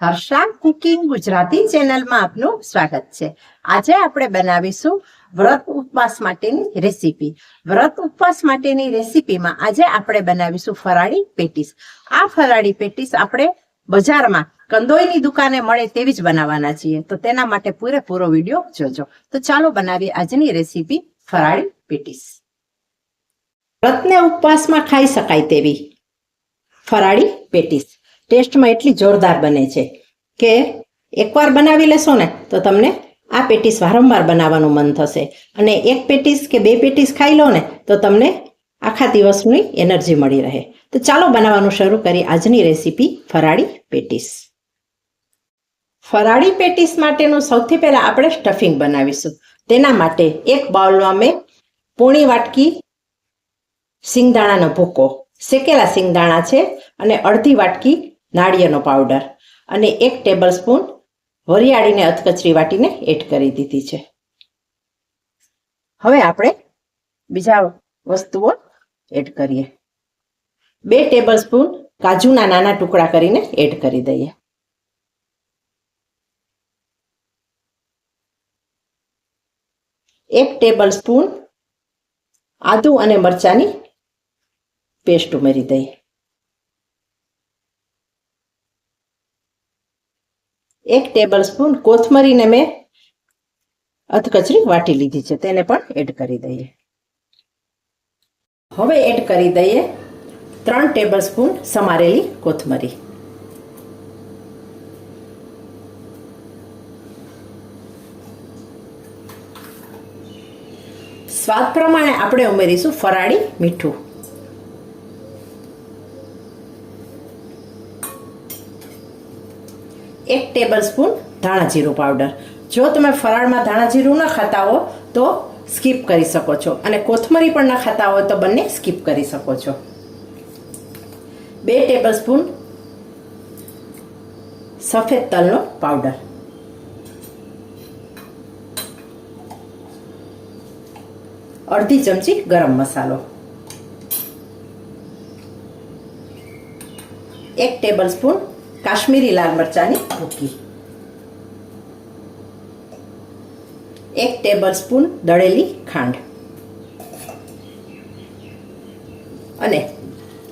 Harsha cooking Gujarati ચેનલમાં આપનું સ્વાગત છે. આજે આપણે બનાવીશું વ્રત ઉપવાસ માટેની રેસીપી. વ્રત ઉપવાસ માટેની રેસીપીમાં આજે આપણે બનાવીશું ફરાળી પેટીસ. આ ફરાળી પેટીસ આપણે બજારમાં કંદોઈની દુકાને મળે તેવી જ બનાવવાના છીએ. તો તેના માટે પૂરેપૂરો વીડિયો જોજો. તો ચાલો બનાવીએ આજની રેસીપી ફરાળી પેટીસ. વ્રતને ઉપવાસમાં ખાઈ શકાય તેવી ફરાળી પેટીસ. ટેસ્ટમાં એટલી જોરદાર બને છે કે એકવાર બનાવી લેશો ને, તો તમને આ પેટીસ વારંવાર બનાવવાનું મન થશે. અને એક પેટીસ કે બે પેટીસ ખાઈ લો ને, તો તમને આખા દિવસની એનર્જી મળી રહે. તો ચાલો બનાવવાનું શરૂ કરી આજની રેસીપી ફરાળી પેટીસ. ફરાળી પેટીસ માટેનું સૌથી પહેલા આપણે સ્ટફિંગ બનાવીશું. તેના માટે એક બાઉલમાં મેં પોણી વાટકી, સિંગદાણાનો ભૂકો, શેકેલા સિંગદાણા છે, અને અડધી વાટકી નાળિયેરનો પાવડર અને એક ટેબલ સ્પૂન વરિયાળીને અધકચરી વાટીને એડ કરી દીધી છે. હવે આપણે બીજા વસ્તુઓ એડ કરીએ. બે ટેબલ સ્પૂન કાજુના નાના ટુકડા કરીને એડ કરી દઈએ. એક ટેબલ સ્પૂન આદુ અને મરચાની પેસ્ટ ઉમેરી દઈએ. એક ટેબલ સ્પૂન કોથમરીને મેં અધકચરી વાટી લીધી છે. તેને પણ એડ કરી દઈએ. હવે એડ કરી દઈએ ત્રણ ટેબલ સ્પૂન સમારેલી કોથમરી. સ્વાદ પ્રમાણે આપણે ઉમેરીશું ફરાળી મીઠું. એક ટેબલ સ્પૂન ધાણા જીરું પાવડર જો તમે ફરાળમાં ધાણા જીરું ન ખાતા હો, તો સ્કીપ કરી શકો છો. અને કોથમરી પણ ન ખાતા હોય તો બંને સ્કીપ કરી શકો છો. બે ટેબલ સ્પૂન સફેદ તલનો પાવડર અડધી ચમચી ગરમ મસાલો. એક ટેબલ સ્પૂન કાશ્મીરી લાલ મરચાની ભૂકી. એક ટેબલ સ્પૂન દળેલી ખાંડ. અને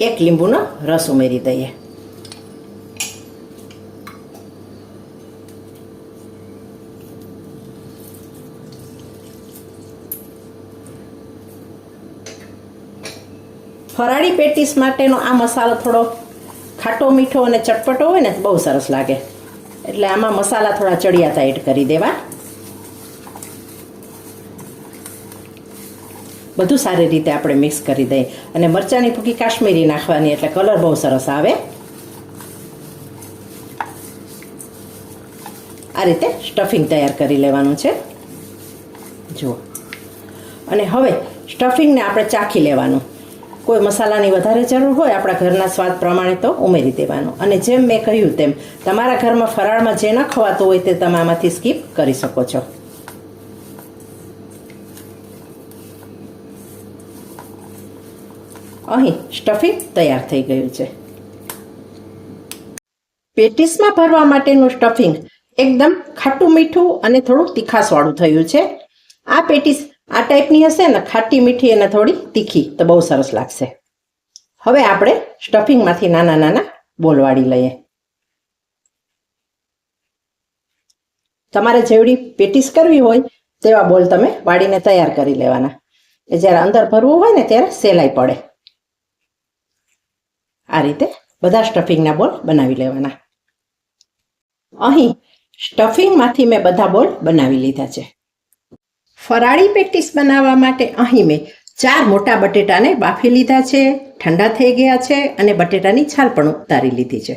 એક લીંબુનો રસ ઉમેરી દઈએ. ફરાળી પેટીસ માટેનો આ મસાલો થોડો ખાટો મીઠો અને ચટપટો હોય ને, બહુ સરસ લાગે. એટલે આમાં મસાલા થોડા ચડિયાતા એડ કરી દેવા. બધું સારી રીતે આપણે મિક્સ કરી દઈએ. અને મરચાંની ભૂકી કાશ્મીરી નાખવાની, એટલે કલર બહુ સરસ આવે. આ રીતે સ્ટફિંગ તૈયાર કરી લેવાનું છે. જુઓ. અને હવે સ્ટફિંગને આપણે ચાખી લેવાનું. કોઈ મસાલાની વધારે જરૂર હોય, આપણા ઘરના સ્વાદ પ્રમાણે તો ઉમેરી દેવાનું. અને જેમ મેં કહ્યું તેમ, તમારા ઘરમાં ફરાળમાં જે ન ખવાતું હોય તે તમે આમાંથી સ્કીપ કરી શકો છો. અહીં સ્ટફિંગ તૈયાર થઈ ગયું છે. પેટીસમાં ભરવા માટેનું સ્ટફિંગ એકદમ ખાટું મીઠું અને થોડું તીખાસવાળું થયું છે. આ પેટીસ આ ટાઈપની હશે ને, ખાટી મીઠી અને થોડી તીખી, તો બહુ સરસ લાગશે. હવે આપણે સ્ટફિંગમાંથી નાના નાના બોલ વાળી લઈએ. તમારે જેવડી પેટીસ કરવી હોય, તેવા બોલ તમે વાળીને તૈયાર કરી લેવાના. એ જ્યારે અંદર ભરવું હોય ને, ત્યારે સેલાઈ પડે. આ રીતે બધા સ્ટફિંગના બોલ બનાવી લેવાના. અહીં સ્ટફિંગમાંથી મેં બધા બોલ બનાવી લીધા છે. ફરાળી પેટીસ બનાવવા માટે અહીં મેં ચાર મોટા બટેટાને બાફી લીધા છે, ઠંડા થઈ ગયા છે અને બટેટાની છાલ પણ ઉતારી લીધી છે.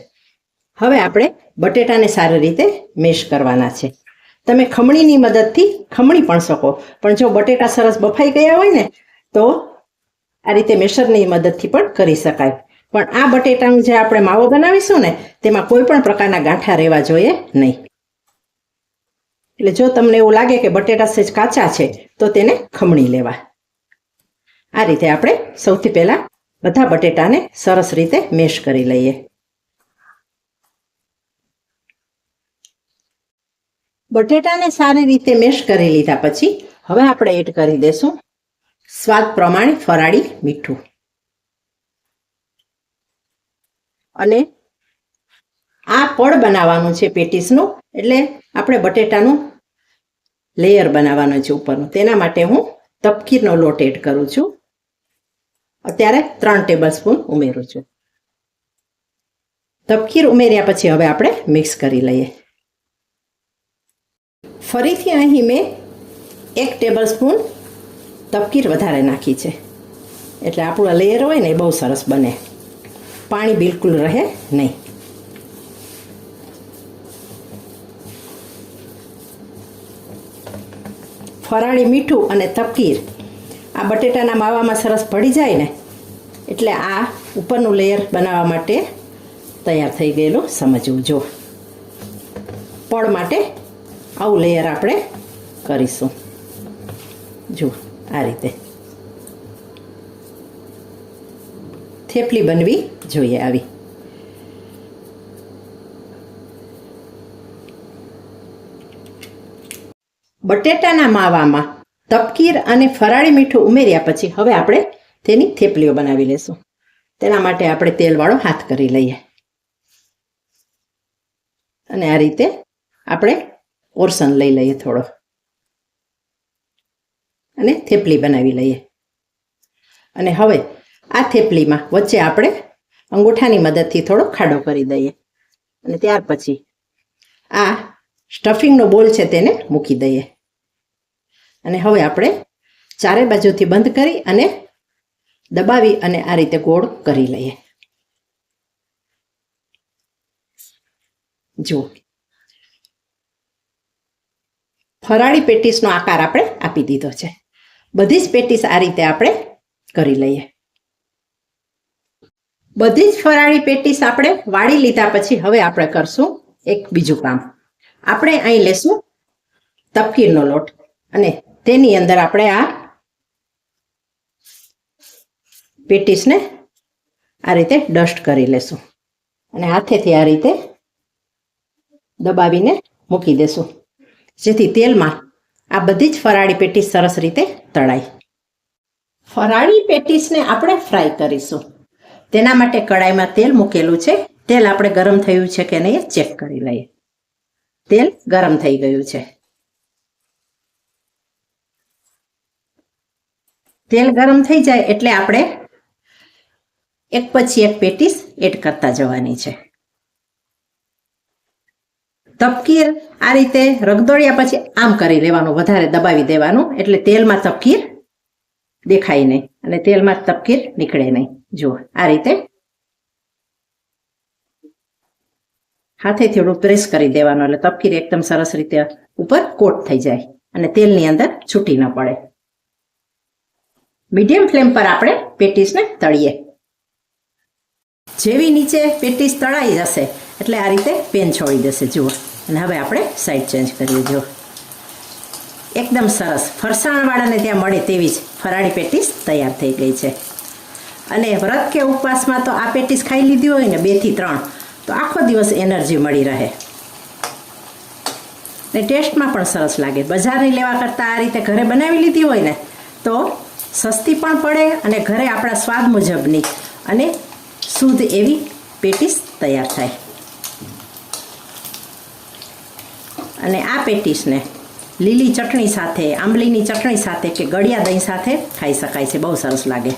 હવે આપણે બટેટાને સારી રીતે મેશ કરવાના છે. તમે ખમણીની મદદથી ખમણી પણ શકો, પણ જો બટેટા સરસ બફાઈ ગયા હોય ને, તો આ રીતે મેશરની મદદથી પણ કરી શકાય. પણ આ બટેટાનું જે આપણે માવો બનાવીશું ને, તેમાં કોઈ પણ પ્રકારના ગાંઠા રહેવા જોઈએ નહીં. એટલે જો તમને એવું લાગે કે બટેટા સેજ કાચા છે, તો તેને ખમણી લેવા. આ રીતે આપણે સૌથી પહેલા બધા બટેટાને સરસ રીતે મેશ કરી લઈએ. બટેટાને સારી રીતે મેશ કરી લીધા પછી હવે આપણે એડ કરી દેશું સ્વાદ પ્રમાણે ફરાળી મીઠું. અને આ પડ બનાવવાનું છે પેટીસનું, એટલે આપણે બટેટાનું લેયર બનાવવાનો છે ઉપરનું. તેના માટે હું તપકીરનો લોટ એડ કરું છું. અત્યારે ત્રણ ટેબલ સ્પૂન ઉમેરું છું. તપકીર ઉમેર્યા પછી હવે આપણે મિક્સ કરી લઈએ. ફરીથી અહીં મેં એક ટેબલ સ્પૂન તપકીર વધારે નાખી છે. એટલે આપણું લેયર હોય ને એ બહુ સરસ બને. પાણી બિલકુલ રહે નહીં. ફરાળી મીઠું અને તપકીર. આ બટેટાના માવામાં સરસ ભળી જાય ને, એટલે આ ઉપરનું લેયર બનાવવા માટે તૈયાર થઈ ગયેલું સમજવું. જો પળ માટે આવું લેયર આપણે કરીશું. જુઓ આ રીતે. થેપલી બનવી જોઈએ આવી. બટેટાના માવામાં તપકીર અને ફરાળી મીઠું ઉમેર્યા પછી હવે આપણે તેની થેપલીઓ બનાવી લેશું. તેના માટે આપણે તેલવાળો હાથ કરી લઈએ. અને આ રીતે આપણે ઓરસન લઈ લઈએ થોડો. અને થેપલી બનાવી લઈએ. અને હવે આ થેપલીમાં વચ્ચે આપણે અંગૂઠાની મદદથી થોડો ખાડો કરી દઈએ. અને ત્યાર પછી આ સ્ટફિંગનો બોલ છે તેને મૂકી દઈએ. અને હવે આપણે ચારે બાજુથી બંધ કરી અને દબાવી અને આ રીતે ગોળ કરી લઈએ. જુઓ ફરાળી પેટીસનો આકાર આપણે આપી દીધો છે. બધી જ પેટીસ આ રીતે આપણે કરી લઈએ. બધી જ ફરાળી પેટીસ આપણે વાળી લીધા પછી હવે આપણે કરશું એક બીજું કામ. આપણે અહીં લેશું તપકીરનો લોટ અને તેની અંદર આપણે આ પેટીસને આ રીતે ડસ્ટ કરી લેશું. અને હાથેથી આ રીતે દબાવીને મૂકી દેશું. જેથી તેલમાં આ બધી જ ફરાળી પેટીસ સરસ રીતે તળાય. ફરાળી પેટીસને આપણે ફ્રાય કરીશું. તેના માટે કડાઈમાં તેલ મૂકેલું છે. તેલ આપણે ગરમ થયું છે કે નહીં ચેક કરી લઈએ. તેલ ગરમ થઈ ગયું છે. તેલ ગરમ થઈ જાય એટલે આપણે એક પછી એક પેટીસ એડ કરતા જવાની છે. તપકીર આ રીતે રગદોળ્યા પછી આમ કરી લેવાનું, વધારે દબાવી દેવાનું, એટલે તેલમાં તપકીર દેખાય નહીં અને તેલમાં તપકીર નીકળે નહીં. જુઓ, આ રીતે હાથે થોડું પ્રેસ કરી દેવાનું, એટલે તપકીર એકદમ સરસ રીતે ઉપર કોટ થઈ જાય અને તેલની અંદર છૂટી ન પડે. મીડિયમ ફ્લેમ પર આપણે પેટીસને તળીએ. જેવી નીચે પેટીસ તળાઈ જશે, એટલે આ રીતે પેન છોડી દેશે, જુઓ. અને હવે આપણે સાઈડ ચેન્જ કરીએ, જુઓ. એકદમ સરસ. ફરસાણવાળાને ત્યાં મળે તેવી જ ફરાળી પેટીસ તૈયાર થઈ ગઈ છે. અને વ્રત કે ઉપવાસમાં તો આ પેટીસ ખાઈ લીધી હોય ને બેથી ત્રણ, તો આખો દિવસ એનર્જી મળી રહે. ને ટેસ્ટમાં પણ સરસ લાગે. બજારની લેવા કરતાં આ રીતે ઘરે બનાવી લીધી હોય ને, તો સસ્તી પણ પડે અને ઘરે આપણા સ્વાદ મુજબની અને શુદ્ધ એવી પેટીસ તૈયાર થાય. અને આ પેટીસને લીલી ચટણી સાથે, આંબલીની ચટણી સાથે કે ગળિયા દહીં સાથે ખાઈ શકાય છે. બહુ સરસ લાગે.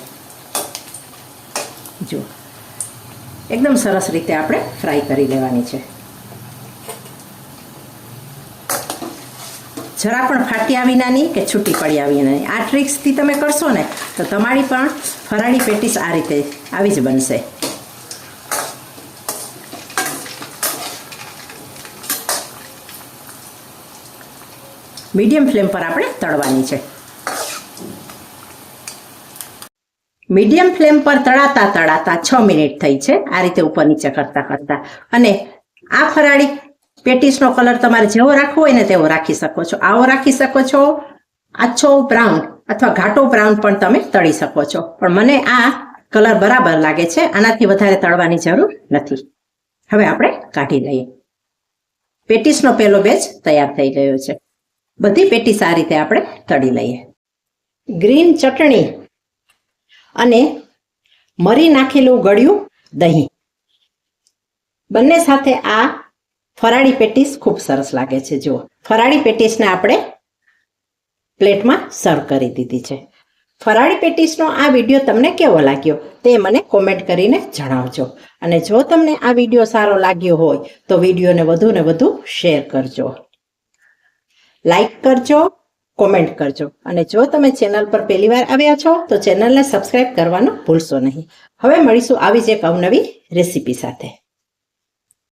જો એકદમ સરસ રીતે આપણે ફ્રાય કરી લેવાની છે. જરા પણ ફાટ્યા વિનાની કે છૂટી પડ્યા વિનાની આ ટ્રિક્સથી તમે કરશો ને, તો તમારી પણ ફરાળી પેટીસ આ રીતે આવી જ બનશે. મીડિયમ ફ્લેમ પર આપણે તળવાની છે. મીડિયમ ફ્લેમ પર તળાતા તળાતા છ મિનિટ થઈ છે આ રીતે ઉપર નીચે કરતા કરતા અને આ ફરાળી પેટીસનો કલર તમારે જેવો રાખવો હોય ને તેવો રાખી શકો છો. આવો રાખી શકો છો. આછો બ્રાઉન અથવા ઘાટો બ્રાઉન પણ તમે તળી શકો છો. પણ મને આ કલર બરાબર લાગે છે. આનાથી વધારે તળવાની જરૂર નથી. હવે આપણે કાઢી લઈએ. પેટીસનો પહેલો બેચ તૈયાર થઈ ગયો છે. બધી પેટીસ આ રીતે આપણે તળી લઈએ. ગ્રીન ચટણી અને મરી નાખેલું ગળ્યું દહીં. બંને સાથે આ ફરાળી પેટીસ ખૂબ સરસ લાગે છે. જુઓ, ફરાળી પેટીસને આપણે પ્લેટમાં સર્વ કરી દીધી છે. ફરાળી પેટીસનો આ વીડિયો તમને કેવો લાગ્યો તે મને કોમેન્ટ કરીને જણાવજો. અને જો તમને આ વીડિયો સારો લાગ્યો હોય તો વિડીયોને વધુ ને વધુ શેર કરજો. લાઈક કરજો, કોમેન્ટ કરજો. અને જો તમે ચેનલ પર પહેલીવાર આવ્યા છો તો ચેનલને સબસ્ક્રાઇબ કરવાનું ભૂલશો નહીં. હવે મળીશું આવી જ એક અવનવી રેસીપી સાથે.